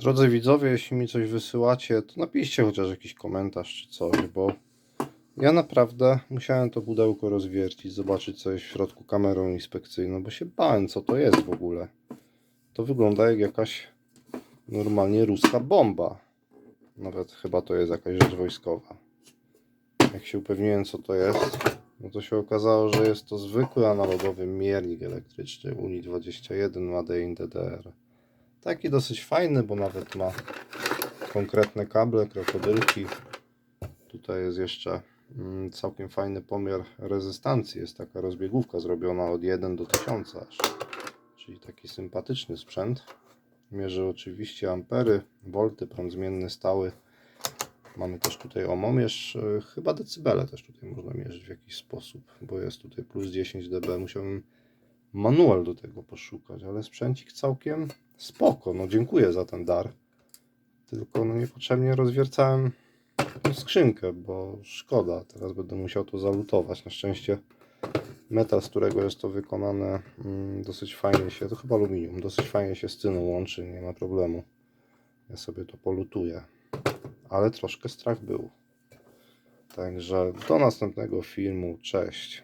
Drodzy widzowie, jeśli mi coś wysyłacie, to napiszcie chociaż jakiś komentarz czy coś, bo ja naprawdę musiałem to pudełko rozwiercić, zobaczyć co jest w środku kamerą inspekcyjną, bo się bałem co to jest w ogóle. To wygląda jak jakaś normalnie ruska bomba. Nawet chyba to jest jakaś rzecz wojskowa. Jak się upewniłem co to jest, no to się okazało, że jest to zwykły analogowy miernik elektryczny Uni 21 Made in DDR. Taki dosyć fajny, bo nawet ma konkretne kable, krokodylki. Tutaj jest jeszcze mm, całkiem fajny pomiar rezystancji. Jest taka rozbiegówka zrobiona od 1 do 1000 aż. Czyli taki sympatyczny sprzęt. Mierzy oczywiście ampery, volty, prąd zmienny stały. Mamy też tutaj omomierz, chyba decybele też tutaj można mierzyć w jakiś sposób, bo jest tutaj plus 10 dB. Musiałbym manual do tego poszukać, ale sprzęcik całkiem spoko. No dziękuję za ten dar. Tylko no niepotrzebnie rozwiercałem skrzynkę, bo szkoda. Teraz będę musiał to zalutować. Na szczęście metal, z którego jest to wykonane, mm, dosyć fajnie się, to chyba aluminium, dosyć fajnie się z cyną łączy, nie ma problemu. Ja sobie to polutuję. Ale troszkę strach był. Także do następnego filmu. Cześć.